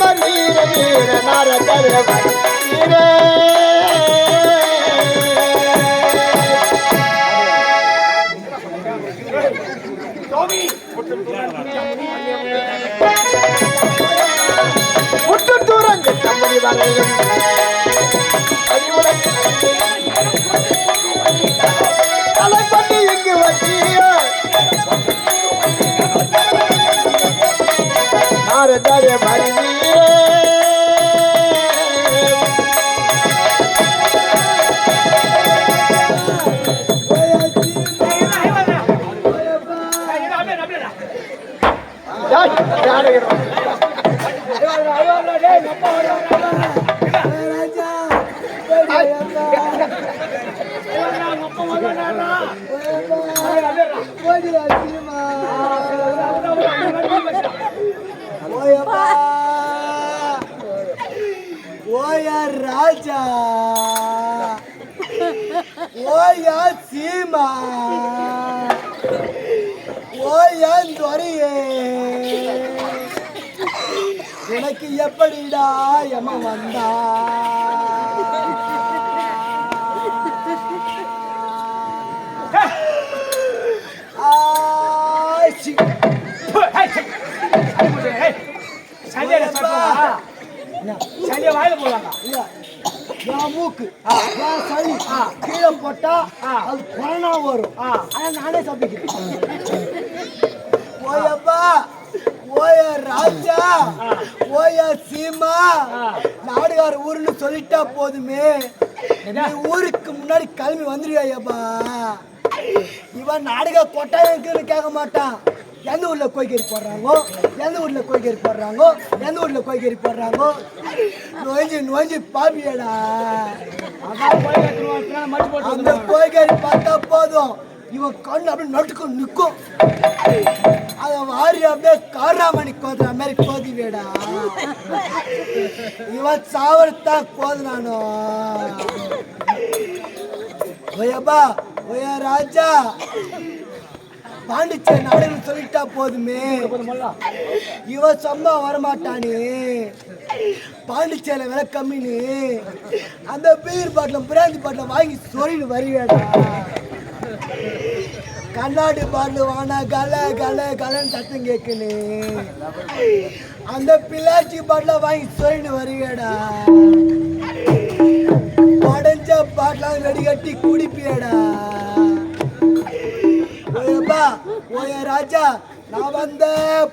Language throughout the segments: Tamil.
வருவீரம் ஆடிய ஓயா சீமா ஓயா துறையே உனக்கு எப்படிடா எம வந்தா ஆச்சி. இல்ல, என் மூக்கு என் சளி. கீழே போட்டா அது கொரோனா வரும். ஆனா நானே சாப்பிட்டுக்கிறேன் ஓயப்பா ஓய ராஜா ஓய சீமா நாடுகார ஊருன்னு சொல்லிட்டா போதுமே. நீ ஊருக்கு முன்னாடி கிளம்பி வந்துருவியாப்பா இவன் நாடக கொட்டாயக்குன்னு கேட்க மாட்டான். எந்த ஊர்ல கோய்கறி போடுறாங்கோ? எந்த ஊர்ல கோய்கறி போடுறாங்கோ? எந்த ஊர்ல கோய்கறி போடுறாங்கோ? நோய்ஞ்சு நோய்ஞ்சு பாப்பியடா. அந்த கோய்கறி பார்த்தா போதும். இவன் கண்ணு அப்படியே நட்டுக்கும் நிற்கும். அத வாரி அப்படியே காராமணி கோதுற மாதிரி கோதிவேடா இவன் சாவரத்தான் கோதுனானோ ஓயப்பா ஓய ராஜா. பாண்டிச்சேரி நாடுகள் சொல்லிட்டா போதுமே. இவன் சும்மா வரமாட்டானே. பாண்டிச்சேரியில் விலை கம்மின்னு. அந்த பீர் பாட்டில் பிராந்தி பாட்டில் வாங்கி சொல்லிட்டு வருவேடா. கண்ணாடி பாட்டில் வானா கல கல கலன்னு சத்தம் கேட்குன்னு. அந்த பிள்ளாச்சி பாட்டில் வாங்கி சொல்லிட்டு வருவேடா. படைஞ்ச பாட்டிலாம் வெடி கட்டி குடிப்பியடா ஓய ராஜா நான் வந்த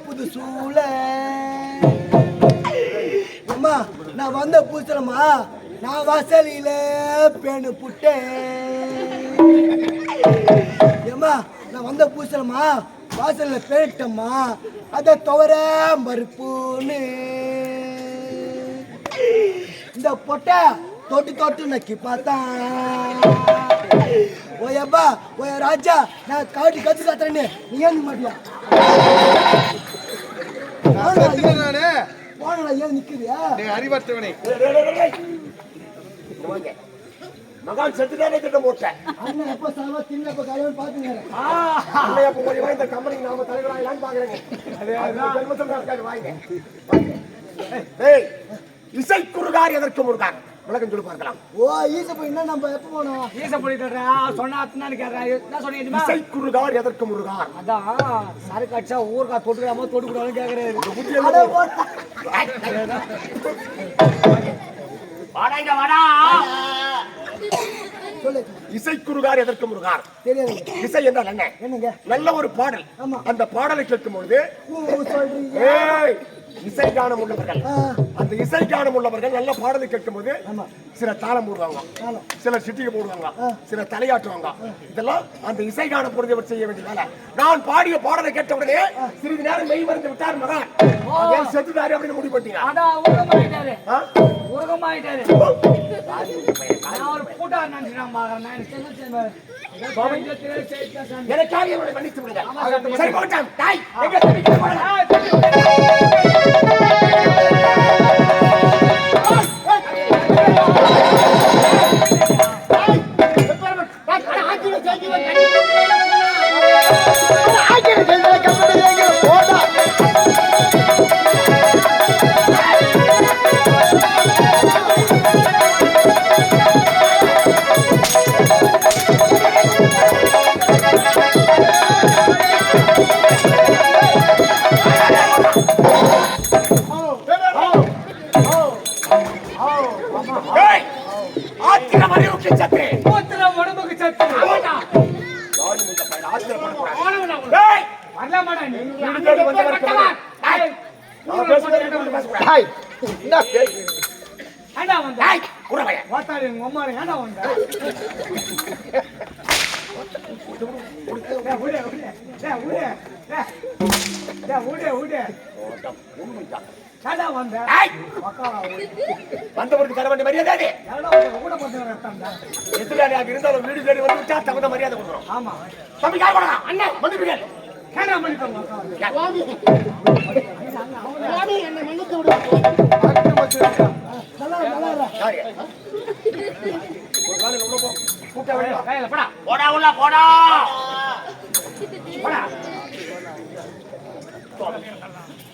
புதுசூல அம்மா நான் வந்த புதுசுலம்மா நான் வாசலில பேணு புட்டேன். ஏம்மா நான் வந்த புதுசுலம்மா வாசல்ல பேட்டம்மா அதை துவர மறுப்புன்னு. இந்த பொட்டை தொட்டு தொட்டு நக்கி பார்த்தா ஓயப்பா ஓய ராஜா நான் காட்டி கத்து காத்துறேன்னு. நீ ஏன் மாட்டியா? நானே போனடா ஏன் நிக்கிறியா? நீ அறிவற்றவனே. மகான் செத்துட்டானே திட்டம் போட்டேன். அண்ணன் எப்ப சாவா தின்ன எப்ப கல்யாணம் பாத்துங்க. கொஞ்சம் இந்த கம்பெனிக்கு நாம தலைவராகலான்னு பாக்குறேங்க. ஜென்மத்தில் வாங்க. இசை குறுகார் எதற்கு முருகார் விளக்கம் சொல்லி பார்க்கலாம். ஓ ஈச போய் என்ன நம்ம எப்ப போனோம்? ஈச போயிட்டு சொன்னா என்ன சொன்னீங்க இசை எதற்கு முருகார் அதான் சரக்கு அடிச்சா ஊருக்கா தொட்டுக்காம தொட்டுக்கூடாதுன்னு கேக்குறாரு. வாடா இசை குறுகார் எதற்கு முருகார் தெரியாது. இசை என்றால் என்ன? என்னங்க? நல்ல ஒரு பாடல். ஆமா. அந்த பாடலை கேட்கும் பொழுது இசை கானம் உள்ளவர்கள். அந்த இசை கானம் உள்ளவர்கள் நல்ல பாடலை கேட்கும் போது ஆமா. சில தாளம் போடுவாங்க. சில சிட்டிகை போடுவாங்க. சில தலையாட்டுவாங்க. இதெல்லாம் அந்த இசை காண பொருந்தவர் செய்ய வேண்டிய வேலை. நான் பாடிய பாடலை கேட்ட உடனே சிறிது நேரம் மெய் மறந்து விட்டார் மகன். ஏன் செத்துட்டாரு அப்படின்னு முடிவு பண்ணிட்டீங்க. எனக்காக இவனை மன்னித்து விடுங்க. சரி போட்டான் தாய் எங்க உக்காரா, விடு. வந்தவருக்கு தர வேண்டிய மரியாதை வந்த? கூட. எதிராளியாக இருந்தாலும் வீடு தேடி வந்து விட்டா தகுந்த மரியாதை கொடுக்கணும் ஆமா தம்பி கால் பண்ணலாம் அண்ணன் ஏன்டா பண்ணிட்டோம் உக்கா? நல்லா நல்லா போடா. உள்ள போடா போடா.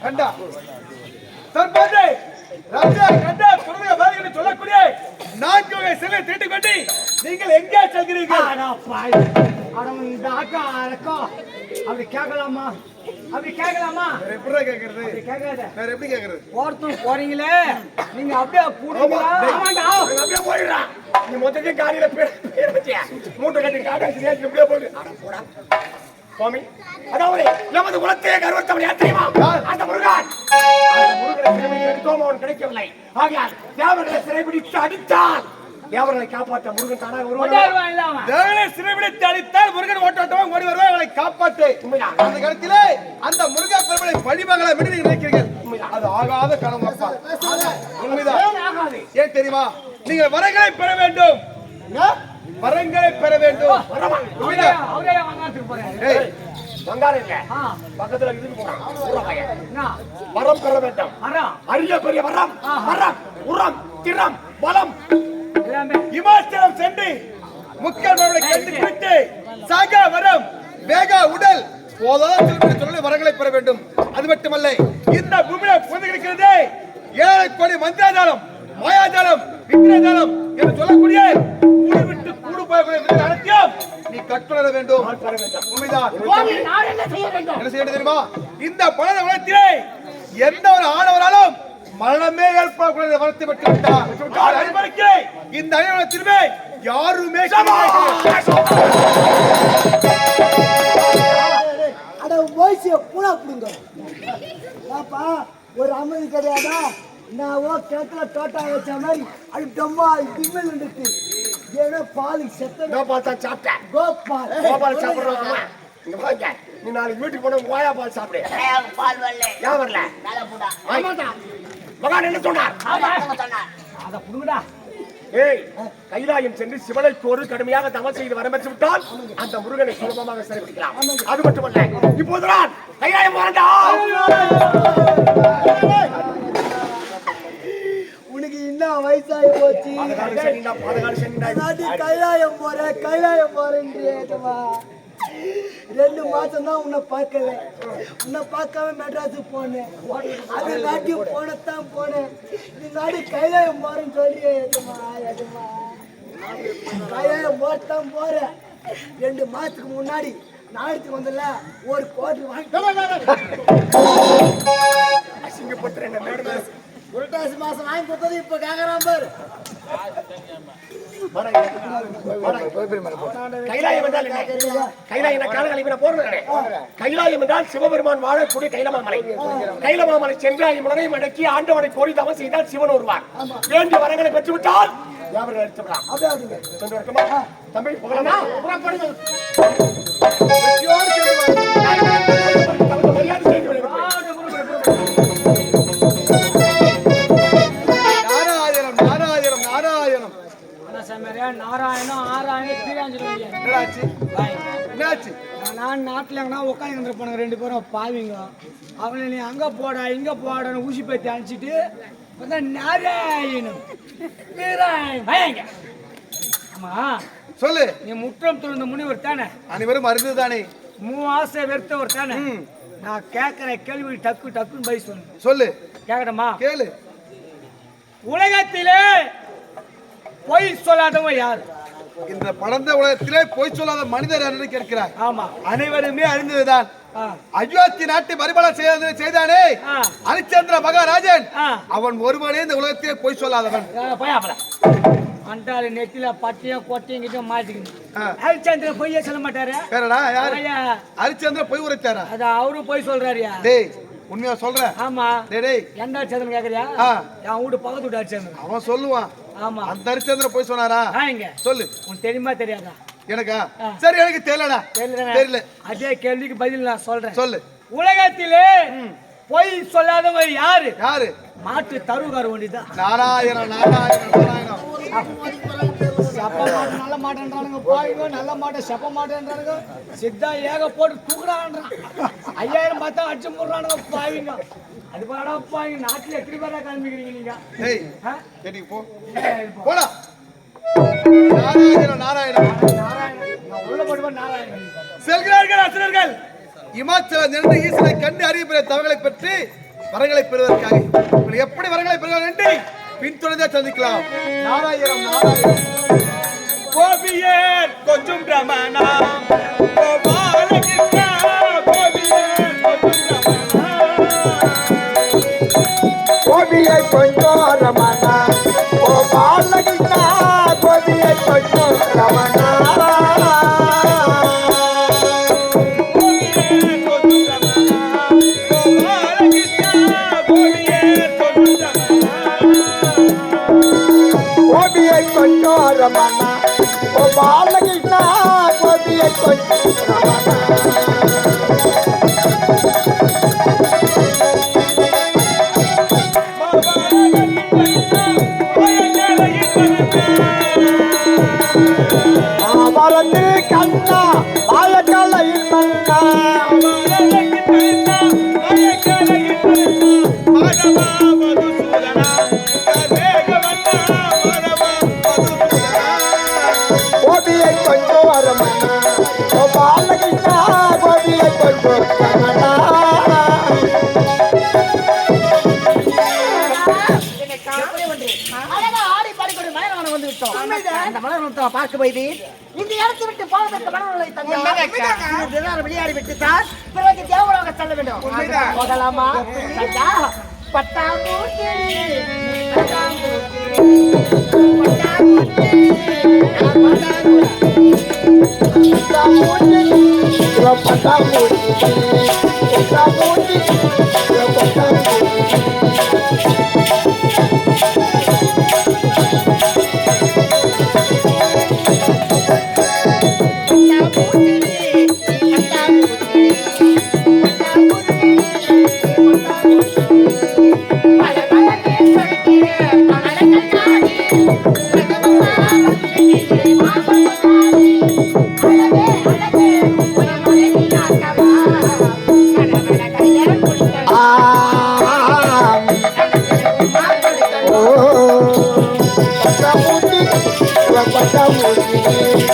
கண்டா தற்போது ராஜா கண்டா குடும்ப பாதிகளை சொல்லக்கூடிய நான்கு வகை சிலை தீட்டு கொண்டு நீங்கள் எங்கே செல்கிறீர்கள் அப்படி கேட்கலாமா அப்படி கேட்கலாமா? வேற கேக்குறது கேட்காத. வேற எப்படி கேக்குறது போறீங்களே. நீங்க அப்படியே அவன் அப்படியே போயிடுறான் நீ மொத்தத்தையும் காலையில பேர் வச்சியா மூட்டை கட்டி காட்டை இப்படியே போயிடு அட போடா. சுவாமி அதாவது நமது குலத்தையே கருவத்தவன் யார் தெரியுமா? அந்த முருகன். அந்த முருகனை சிறைபிடித்து எடுத்தோம் அவன் கிடைக்கவில்லை. ஆகையால் தேவர்களை சிறைபிடித்து அடித்தான் தேவர்களை காப்பாற்ற முருகன் தானாக வருவான்? தேவனை சிறைபிடித்து அடித்தால் முருகன் ஓட்டோட்டமாக ஓடி வருவார் அவளை காப்பாற்று. அந்த காலத்திலே அந்த முருகா பெருமனை பழிமகளை விட நீங்கள் நினைக்கிறீர்கள் அது ஆகாத கனவு அப்பா. உண்மைதான். ஏன் தெரியுமா? நீங்கள் வரங்களை பெற வேண்டும். வரங்களை பெற வேண்டும். வங்காரம் இல்ல பக்கத்துல இதுக்கு போறான் வரம் பெற வேண்டும். அரிய பெரிய வரம். வரம். உரம் திறம் பலம் இமாச்சலம் சென்று மரங்களை கண்டுபிடித்து சாகா வரம் வேகா உடல் போதாத சொல்லி வரங்களை பெற வேண்டும். அது மட்டுமல்ல இந்த பூமியில கிடக்கிறது ஏழை கோடி மந்திராஜாலம் மாயாஜாலம் விக்ரஜாலம் என்று சொல்லக்கூடிய கூடு விட்டு கூடு விதங்கள் அனைத்தையும் நீ கற்றுணர வேண்டும். என்ன செய்ய தெரியுமா? இந்த பலத உலகத்திலே எந்த ஒரு ஆடவராலும் மரணமே ஏற்படக்கூடிய வரத்தை பெற்று விட்டார் இந்த அனைவரத்திலுமே யாருமே அட ஓய்சிய பூனா புடுங்க பாப்பா ஒரு அமைதி கிடையாதா? நான் ஓ கிணத்துல தோட்டா வச்ச மாதிரி அது டம்மா ஏன்னா பாலுக்கு செத்த கோபால் தான் சாப்பிட்டேன் கோபால். கோபால் சாப்பிடுறோம் இங்க பாருங்க நீ நாளைக்கு வீட்டுக்கு போன கோயா பால் சாப்பிடு. பால் வரல. ஏன் வரல? ஆமாடா மகான் என்ன சொன்னார் சொன்னார். அத புடுங்கடா ஏய் கைலாயம் சென்று சிவனை கோரு கடுமையாக தவம் செய்து வரம்பெற்று விட்டால் அந்த முருகனை சுலபமாக சிறைபிடிக்கலாம். அது மட்டுமல்ல இப்போதுதான் கைலாயம் வரண்டா உனக்கு என்ன வயசாகி போச்சு. கைலாயம் போற கைலாயம் போறேன்றியேட்டமா ரெண்டு மாசம் தான் உன்னை பார்க்கல. உன்னை பார்க்காம மெட்ராஸுக்கு போனேன். அது நாட்டி போனத்தான் போனேன். இந்த நாடு கைலாயம் போறேன்னு சொல்லி ஏட்டமா ஏட்டமா போறேன். போற ரெண்டு மாசத்துக்கு முன்னாடி நாளைக்கு வந்தல ஒரு கோட்டு வாங்கி அசிங்கப்பட்டுறேன் என்ன மேடம் புரட்டாசி மாசம் வாங்கி கொடுத்தது இப்ப கேக்குறான் பாரு. கைலாயம் என்றால் என்ன? கைலாயம் என்ற காலங்களை இவனை போடுறேன் கைலாயம் என்றால் சிவபெருமான் வாழக்கூடிய கைலமாமலை. கைலமாமலை சென்று ஐம்புலனையும் அடக்கி ஆண்டவனை கோரி தவம் செய்தால் சிவன் வருவார். வேண்டிய வரங்களை பெற்றுவிட்டால் சென்று வரட்டுமா தம்பி போகலாமா எங்கன்னா உட்காந்து இருந்திருப்பானுங்க ரெண்டு பேரும் பாவிங்க. அவனை நீ அங்கே போடா இங்கே போடான்னு ஊசி பற்றி அனுப்பிச்சிட்டு வந்து நாராயணம் பயங்க. ஆமா சொல்லு. நீ முற்றம் துறந்த முனிவர் தானே? அனைவரும் அறிந்ததுதானே மூ ஆசை வெறுத்தவர் தானே. நான் கேட்குற கேள்வி டக்கு டக்குன்னு பை சொல்லு. சொல்லு. கேட்கணுமா கேளு. உலகத்திலே பொய் சொல்லாதவன் யார்? இந்த படர்ந்த உலகத்திலே பொய் சொல்லாத மனிதர் என்று கேட்கிறார். ஆமா. அனைவருமே அறிந்ததுதான். அயோத்தி நாட்டை பரிபாலனை செய்த செய்தானே? ஆ. ஹரிச்சந்திர மகாராஜன். அவன் ஒருவனே இந்த உலகத்திலே பொய் சொல்லாதவன். அண்டாரு நெத்தில பட்டியும் கொட்டையும் கிட்டையும் மாட்டிக்கணும். ஹரிச்சந்திர பொய்யே சொல்ல மாட்டாரு? வேறடா யாரு? ஹரிச்சந்திர பொய் உரைத்தாரா? அது அவரு பொய் சொல்றாருயா? டேய் உண்மையா சொல்றேன். ஆமா. டேய் எந்த ஹரிச்சந்திரன் கேக்குறியா. என் வீட்டு பக்கத்து வீட்டு ஹரிச்சந்திரன் அவன் சொல்லுவான். அந்த ஹரிச்சந்திர பொய் சொன்னாரா? சொல்லு. உனக்கு தெரியுமா தெரியாதா? எனக்கா. சரி எனக்கு தெரியலடா. தெரியல. அதே கேள்விக்கு பதில் நான் சொல்றேன். சொல்லு. உலகத்திலே பொய் சொல்லாதவங்க யாரு? யாரு? மாட்டு தருகார் ஒண்டிதான். நாராயண நாராயண நாராயண செப்ப மாட்டு நல்ல மாட்டேன்றானுங்க பாருங்க நல்ல மாட்டை செப்ப மாட்டேன்றானுங்க சித்தா ஏக போட்டு தூக்குறான்றான் ஐயாயிரம் பார்த்தா அடிச்சு போடுறானுங்க பாவிங்க அது பாடா பாவிங்க நாட்டுல எத்தனை பேரா காமிக்கிறீங்க நீங்க? போ. போடா. நாராயண நாராயண நாராயணன். நான் உள்ள போடுவேன் நாராயணன். செல்கிறார்கள் அசுரர்கள். இமாச்சல நின்று ஈசனை கண்டு அறிய பெற தவங்களை பெற்று வரங்களை பெறுவதற்காக. எப்படி வரங்களை பெறுவார்கள் என்று பின்தொடர்ந்தே சந்திக்கலாம். நாராயணம் நாராயணம் கோபியர் கொஞ்சம் ரமணா கோபியை கொஞ்சம் ரமணா. ஓ கோபியை கொஞ்சம் ரமணா. அமரந்து கண்ணா வாழக்கலையில் மன்னா கோபியை கொஞ்சம் ரமணா ஓ கோபியை அழகா வந்து விட்டோம் அந்த மலர்வனத்தை பார்க்க போய் இந்த இடத்தை விட்டு போவதற்கு மனநிலை தந்தார் விளையாடி விட்டு தான் பிறகு தேவலோக செல்ல வேண்டும். போகலாமா பட்டாம்பூச்சி, பட்டாம்பூச்சி, தப்பு